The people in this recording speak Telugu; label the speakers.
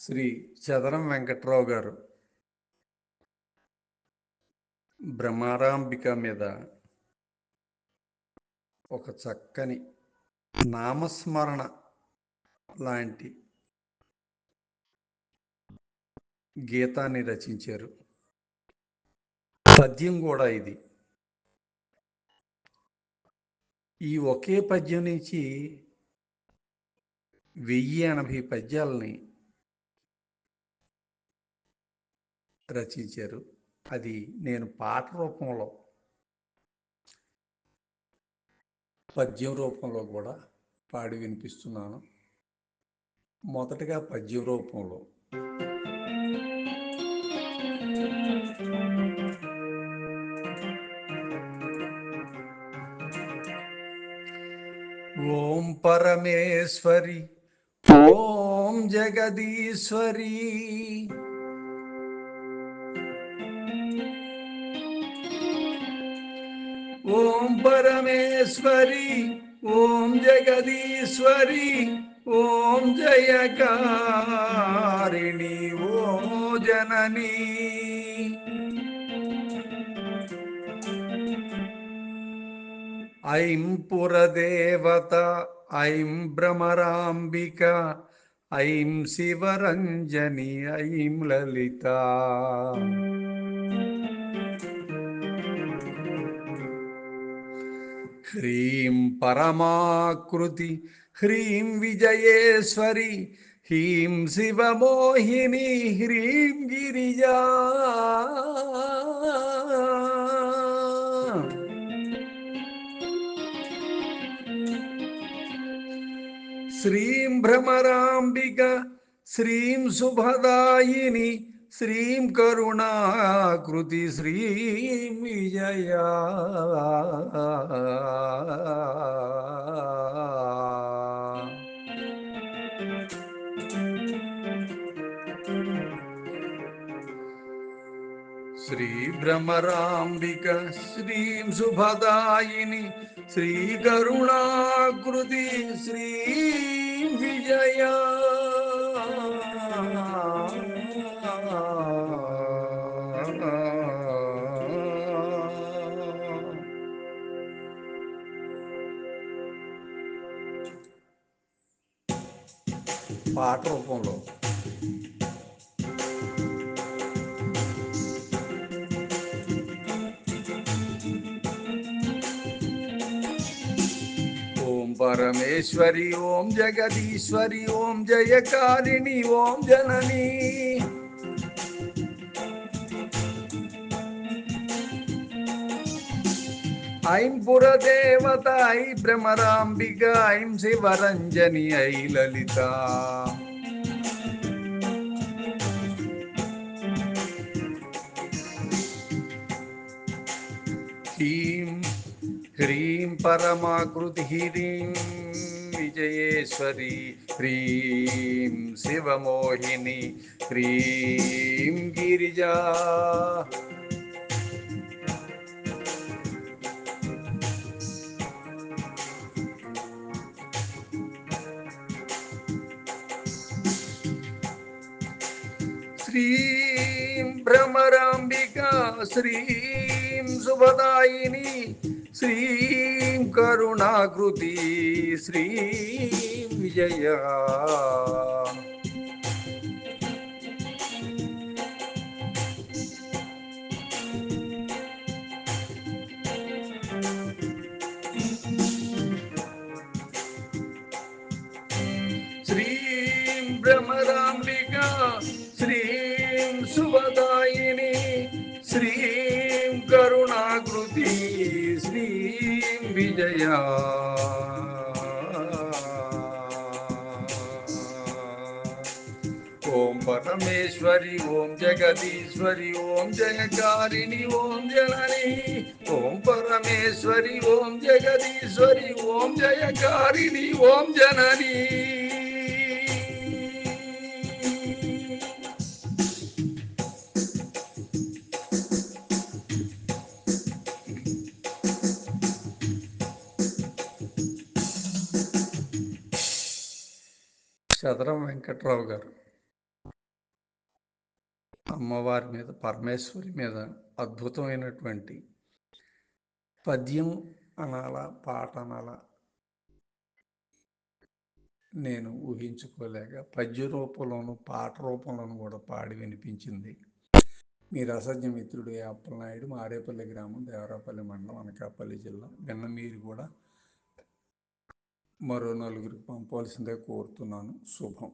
Speaker 1: శ్రీ చదరం వెంకట్రావు గారు. బ్రహ్మారాంబిక మీద ఒక చక్కని నామస్మరణ లాంటి గీతాన్ని రచించారు. పద్యం కూడా ఇది. ఈ ఒకే పద్యం నుంచి వెయ్యి ఎనభై పద్యాలని రచించారు. అది నేను పాట రూపంలో పద్యం రూపంలో కూడా పాడి వినిపిస్తున్నాను. మొదటగా పద్యం రూపంలో. ఓం పరమేశ్వరి ఓం జగదీశ్వరి ఓం పరమేశ్వరి ఓం జగదీశ్వరి ఓం జయకారిణి ఓ జననీ. ఐం పురదేవత ఐం భ్రమరాంబిక ఐం శివరంజని ఐం లలిత. ह्रीं परमाकृति ह्रीं विजयेश्वरी ह्रीं शिवमोहिनी ह्रीं गिरिजा। श्रीं भ्रमराम्बिका श्रीं सुभदायिनी శ్రీం కరుణాకృతి శ్రీం విజయా శ్రీ భ్రమరాంబిక శ్రీం శుభదాయిని శ్రీ కరుణాకృతి శ్రీ విజయా పాట రూపంలో. పరమేశ్వరి ఓం జగదీశ్వరి ఓం జయకారిణి ఓం జననీ. ఐం పురదేవత ఐ భ్రమరాంబిక ఐం శివరంజని ఐ లలిత హ్రీం హ్రీం పరమాకృతి హ్రీం విజయేశ్వరి హ్రీం శివమోహిని శ్రీం భ్రమరాంబిక శ్రీం శుభదాయిని శ్రీం కరుణాకృతి శ్రీం విజయా శుభదాయిని శ్రీం కరుణాకృతి శ్రీం విజయ. ఓం పరమేశ్వరి ఓం జగదీశ్వరి ఓం జయకారిణి ఓం జనని. ఓం పరమేశ్వరి ఓం జగదీశ్వరి ఓం జయకారిణి ఓం జననీ. చదరం వెంకట్రావు గారు. అమ్మవారి మీద పరమేశ్వరి మీద అద్భుతమైనటువంటి పద్యం అనాల పాట అనాల నేను ఊహించుకోలేక పద్య రూపంలోను పాట రూపంలోను కూడా పాడి వినిపించింది. మీ రసజ్ఞ మిత్రుడు అప్పలనాయుడు మారేపల్లి గ్రామం దేవరాపల్లి మండలం అనకాపల్లి జిల్లా విన్న మీరు కూడా మరో నలుగురికి పంపవలసిందే కోరుతున్నాను. శుభం.